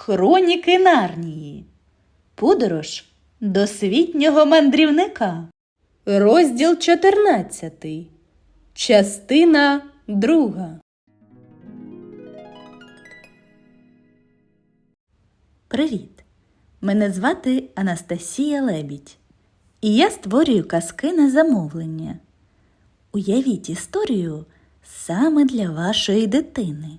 Хроніки Нарнії. Подорож досвітнього мандрівника. Розділ 14. Частина 2. Привіт! Мене звати Анастасія Лебідь. І я створюю казки на замовлення. Уявіть історію саме для вашої дитини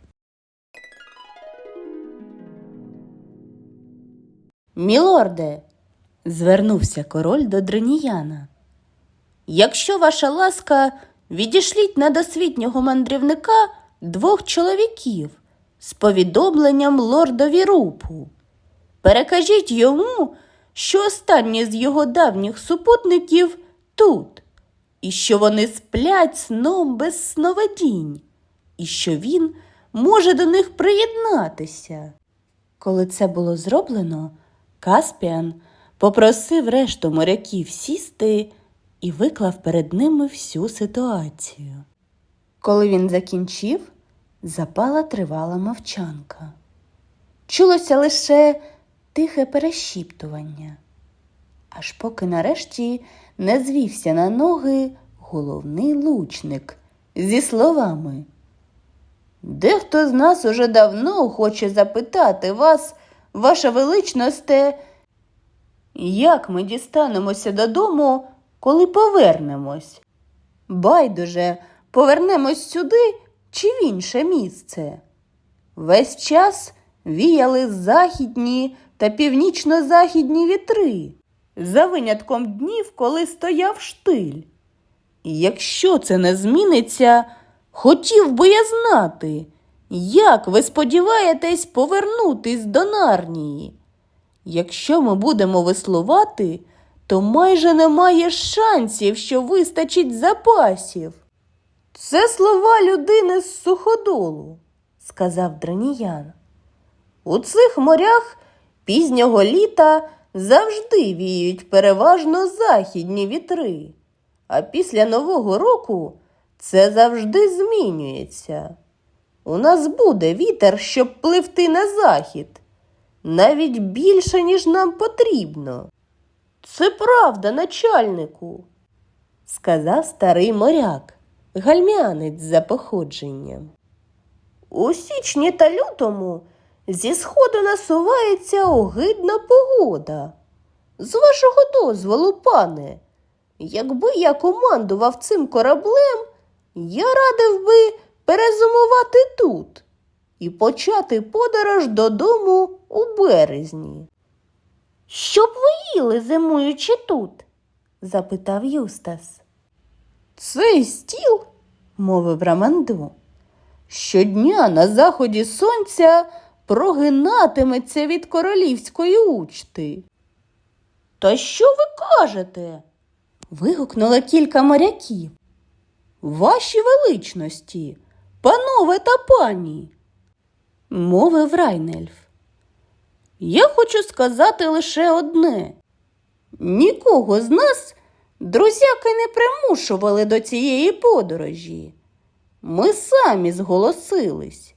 Мілорде, звернувся король до Дроніяна. Якщо ваша ласка, відішліть на досвітнього мандрівника двох чоловіків з повідомленням лордові рупу. Перекажіть йому, що останній з його давніх супутників тут, і що вони сплять сном без сновидінь, і що він може до них приєднатися. Коли це було зроблено, Каспіан попросив решту моряків сісти і виклав перед ними всю ситуацію. Коли він закінчив, запала тривала мовчанка. Чулося лише тихе перешіптування, аж поки нарешті не звівся на ноги головний лучник зі словами. Дехто з нас уже давно хоче запитати вас, ваша величносте, як ми дістанемося додому, коли повернемось? Байдуже, повернемось сюди чи в інше місце. Весь час віяли західні та північно-західні вітри, за винятком днів, коли стояв штиль. І якщо це не зміниться, хотів би я знати, як ви сподіваєтесь повернутись до Нарнії? Якщо ми будемо веслувати, то майже немає шансів, що вистачить запасів. Це слова людини з суходолу, сказав Драніян. У цих морях пізнього літа завжди віють переважно західні вітри, а після Нового року це завжди змінюється. У нас буде вітер, щоб пливти на захід, навіть більше, ніж нам потрібно. Це правда, начальнику, сказав старий моряк, гальмянець за походженням. У січні та лютому зі сходу насувається огидна погода. З вашого дозволу, пане, якби я командував цим кораблем, я радив би перезимувати тут і почати подорож додому у березні. Що б ви їли, зимуючи тут? запитав Юстас. Цей стіл, мовив Раманду, щодня на заході сонця прогинатиметься від королівської учти. Та що ви кажете? вигукнуло кілька моряків. Ваші величності, панове та пані, мовив Райнельф. Я хочу сказати лише одне. Нікого з нас друзяки не примушували до цієї подорожі. Ми самі зголосились.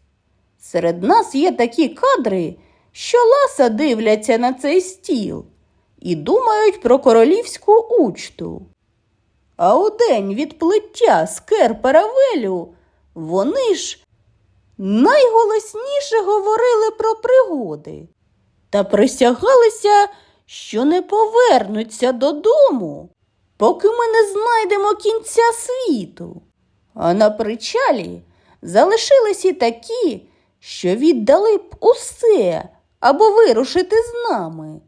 Серед нас є такі кадри, що ласа дивляться на цей стіл і думають про королівську учту. А у день відплиття з Керперавелю вони ж найголосніше говорили про пригоди та присягалися, що не повернуться додому, поки ми не знайдемо кінця світу. А на причалі залишились і такі, що віддали б усе або вирушити з нами.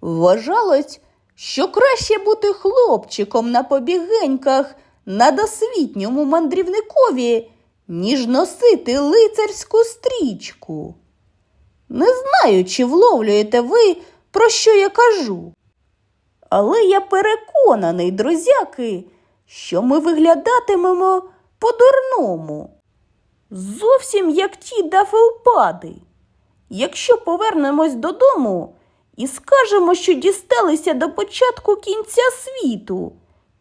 Вважалось, що краще бути хлопчиком на побігеньках на досвітньому мандрівникові, ніж носити лицарську стрічку. Не знаю, чи вловлюєте ви про що я кажу. Але я переконаний, друзяки, що ми виглядатимемо по-дурному. Зовсім як ті дафелпади. Якщо повернемось додому і скажемо, що дісталися до початку кінця світу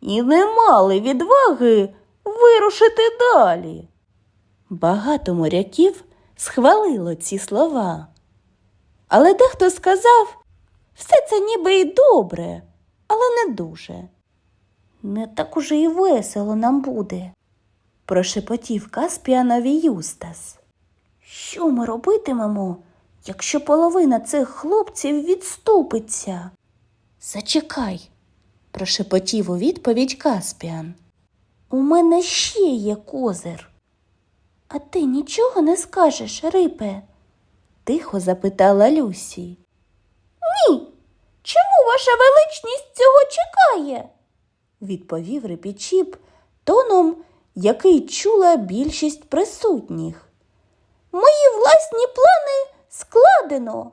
і не мали відваги вирушити далі. Багато моряків схвалило ці слова. Але дехто сказав, все це ніби й добре, але не дуже. Не так уже і весело нам буде, прошепотів Каспіанові Юстас. Що ми робитимемо, якщо половина цих хлопців відступиться? Зачекай, прошепотів у відповідь Каспіан. У мене ще є козир. А ти нічого не скажеш, рипе? тихо запитала Люсі. Ні. Чому ваша величність цього чекає? відповів репічіп тоном, який чула більшість присутніх. Мої власні плани складено.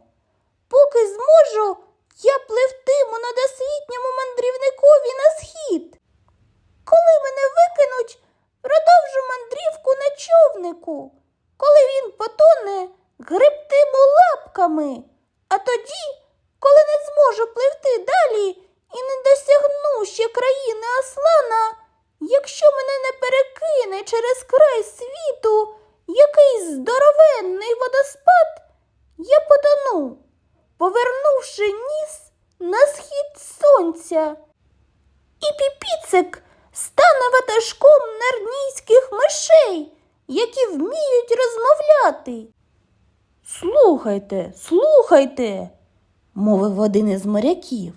Поки зможу, я пливтиму на досвітньому мандрівникові на схід. Коли мене викинуть, продовжу мандрівку на човнику. Коли він потоне, гребтиму лапками. А тоді, коли не зможу пливти далі і не досягну ще країни Аслана, якщо мене не перекине через край світу якийсь здоровенний водоспад, я потону, повернувши ніс на схід сонця. І піпіцик стане ватажком нарнійських мишей, які вміють розмовляти. Слухайте, слухайте, мовив один із моряків.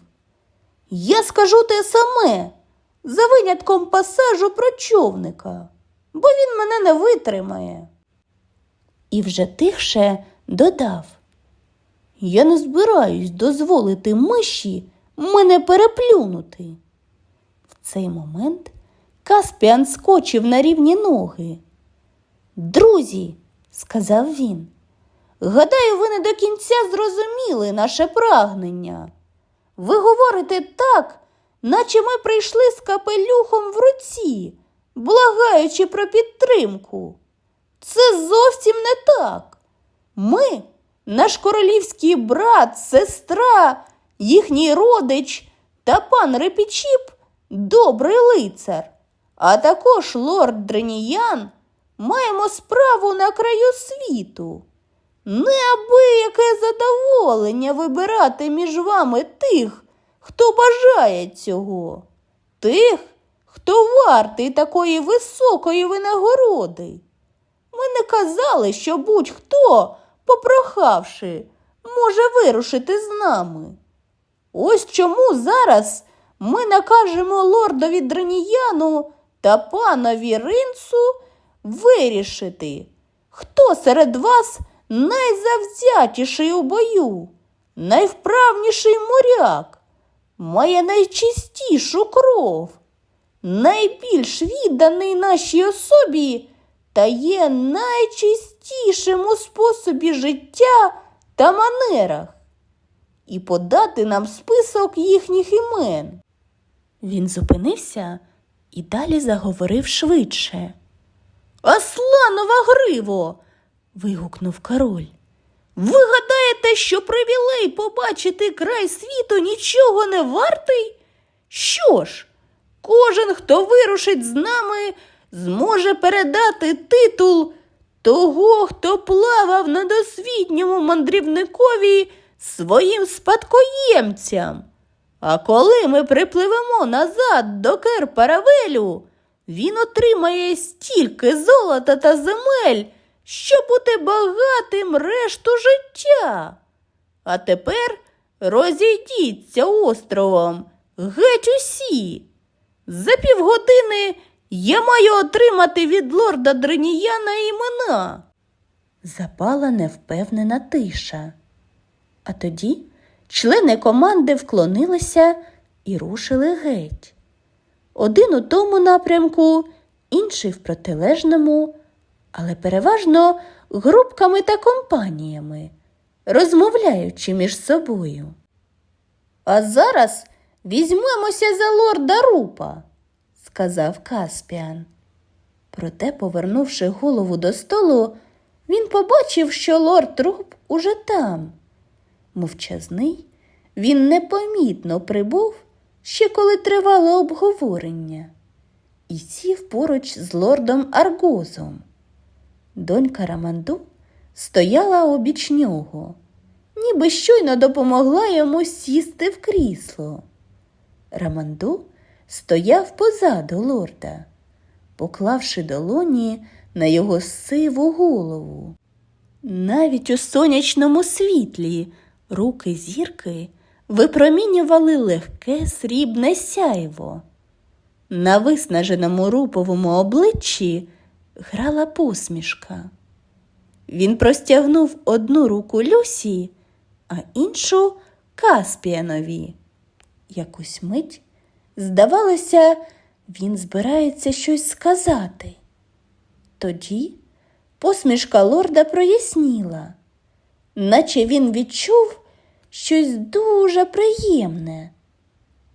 Я скажу те саме, за винятком пасажу про човника, бо він мене не витримає. І вже тихше додав. Я не збираюсь дозволити миші мене переплюнути. В цей момент Каспіан скочив на рівні ноги. Друзі, сказав він, гадаю, ви не до кінця зрозуміли наше прагнення. Ви говорите так, наче ми прийшли з капелюхом в руці, благаючи про підтримку. Це зовсім не так. Ми, наш королівський брат, сестра, їхній родич та пан Репічіп добрий лицар, а також лорд Дреніян, маємо справу на краю світу. Неабияке задоволення вибирати між вами тих, хто бажає цього, тих, хто вартий такої високої винагороди. Ми не казали, що будь-хто, попрохавши, може вирушити з нами. Ось чому зараз ми накажемо лордові Драніяну та панові Ринцу вирішити, хто серед вас найзавзятіший у бою, найвправніший моряк, має найчистішу кров, найбільш відданий нашій особі та є найчистішим у способі життя та манерах, і подати нам список їхніх імен. Він зупинився і далі заговорив швидше. Асланова гриво. вигукнув король. Ви гадаєте, що привілей побачити край світу нічого не вартий? Що ж, кожен, хто вирушить з нами, зможе передати титул того, хто плавав на досвітньому мандрівникові своїм спадкоємцям. А коли ми припливемо назад до Кер-Паравелю, він отримає стільки золота та земель, щоб бути багатим решту життя. А тепер розійдіться островом, геть усі. За півгодини я маю отримати від лорда Дреніяна імена. Запала невпевнена тиша. А тоді члени команди вклонилися і рушили геть. Один у тому напрямку, інший в протилежному, але переважно групками та компаніями, розмовляючи між собою. А зараз візьмемося за лорда Рупа, сказав Каспіан. Проте, повернувши голову до столу, він побачив, що лорд Руп уже там. Мовчазний, він непомітно прибув, ще коли тривало обговорення, і сів поруч з лордом Аргозом. Донька Раманду стояла обіч нього, ніби щойно допомогла йому сісти в крісло. Раманду стояв позаду лорда, поклавши долоні на його сиву голову. Навіть у сонячному світлі руки зірки випромінювали легке срібне сяйво. На виснаженому руповому обличчі грала посмішка. Він простягнув одну руку Люсі, а іншу Каспіанові. Якусь мить, здавалося, він збирається щось сказати. Тоді посмішка лорда проясніла, наче він відчув щось дуже приємне.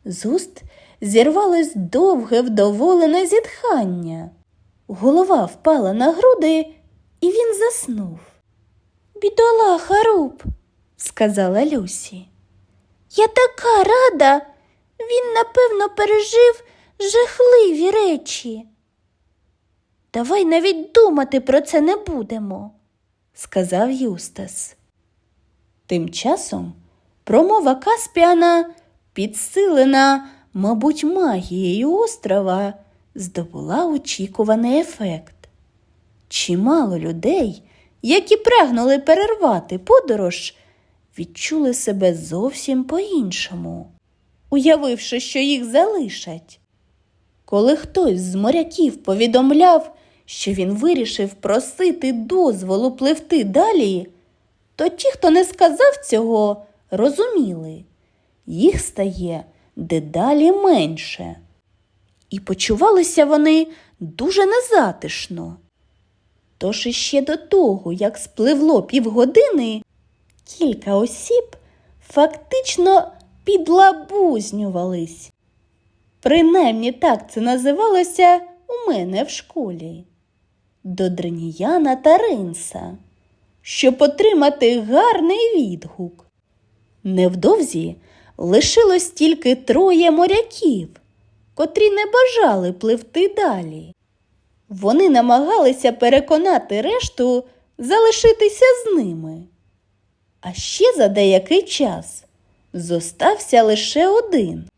З уст зірвалось довге вдоволене зітхання. Голова впала на груди, і він заснув. Бідолаха Руб, сказала Люсі. Я така рада. Він, напевно, пережив жахливі речі. Давай навіть думати про це не будемо, сказав Юстас. Тим часом промова Каспіана, підсилена, мабуть, магією острова, здобула очікуваний ефект. Чимало людей, які прагнули перервати подорож, відчули себе зовсім по-іншому, уявивши, що їх залишать. Коли хтось з моряків повідомляв, що він вирішив просити дозволу пливти далі, то ті, хто не сказав цього, розуміли, їх стає дедалі менше. І почувалися вони дуже незатишно. Тож іще до того, як спливло півгодини, кілька осіб фактично підлабузнювались. Принаймні так це називалося у мене в школі. До Дреніяна та Ринса, щоб отримати гарний відгук. Невдовзі лишилось тільки троє моряків, котрі не бажали пливти далі. Вони намагалися переконати решту залишитися з ними. А ще за деякий час зостався лише один.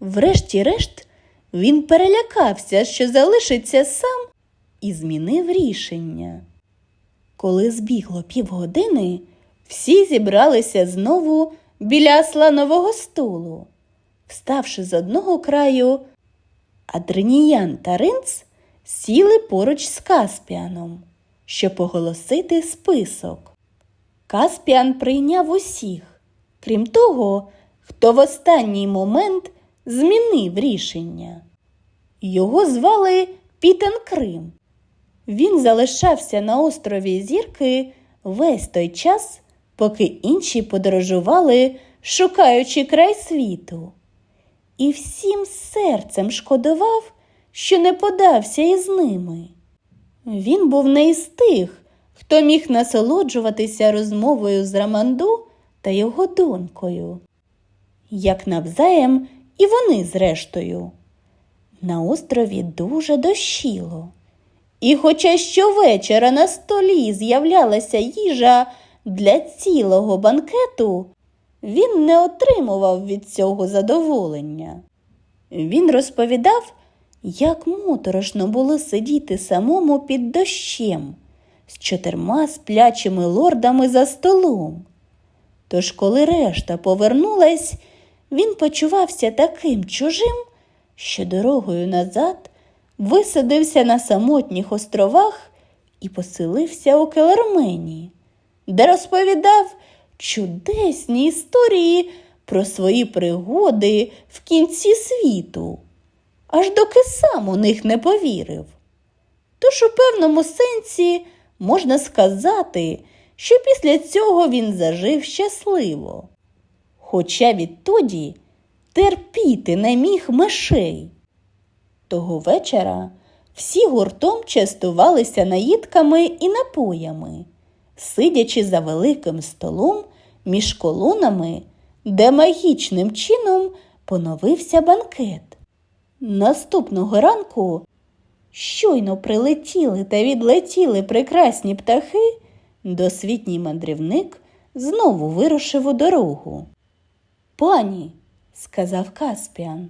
Врешті-решт, він перелякався, що залишиться сам, і змінив рішення. Коли збігло півгодини, всі зібралися знову біля сланового столу. Вставши з одного краю, Адреніян та Ринц сіли поруч з Каспіаном, щоб оголосити список. Каспіан прийняв усіх, крім того, хто в останній момент змінив рішення. Його звали Пітен Крим. Він залишався на острові Зірки весь той час, поки інші подорожували, шукаючи край світу. І всім серцем шкодував, що не подався із ними. Він був не із тих, хто міг насолоджуватися розмовою з Раманду та його донькою, як навзаєм і вони зрештою. На острові дуже дощило. І хоча щовечора на столі з'являлася їжа для цілого банкету, він не отримував від цього задоволення. Він розповідав, як моторошно було сидіти самому під дощем з чотирма сплячими лордами за столом. Тож, коли решта повернулась, він почувався таким чужим, що дорогою назад висадився на самотніх островах і поселився у Келермені, де розповідав чудесні історії про свої пригоди в кінці світу, аж доки сам у них не повірив. Тож у певному сенсі можна сказати, що після цього він зажив щасливо. хоча відтоді терпіти не міг мишей. Того вечора всі гуртом частувалися наїдками і напоями, сидячи за великим столом між колонами, де магічним чином поновився банкет. Наступного ранку щойно прилетіли та відлетіли прекрасні птахи, досвітній мандрівник знову вирушив у дорогу. Пані, сказав Каспіан,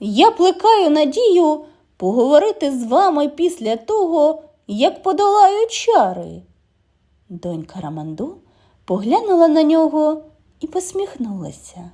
я плекаю надію поговорити з вами після того, як подолаю чари. Донька Раманду поглянула на нього і посміхнулася.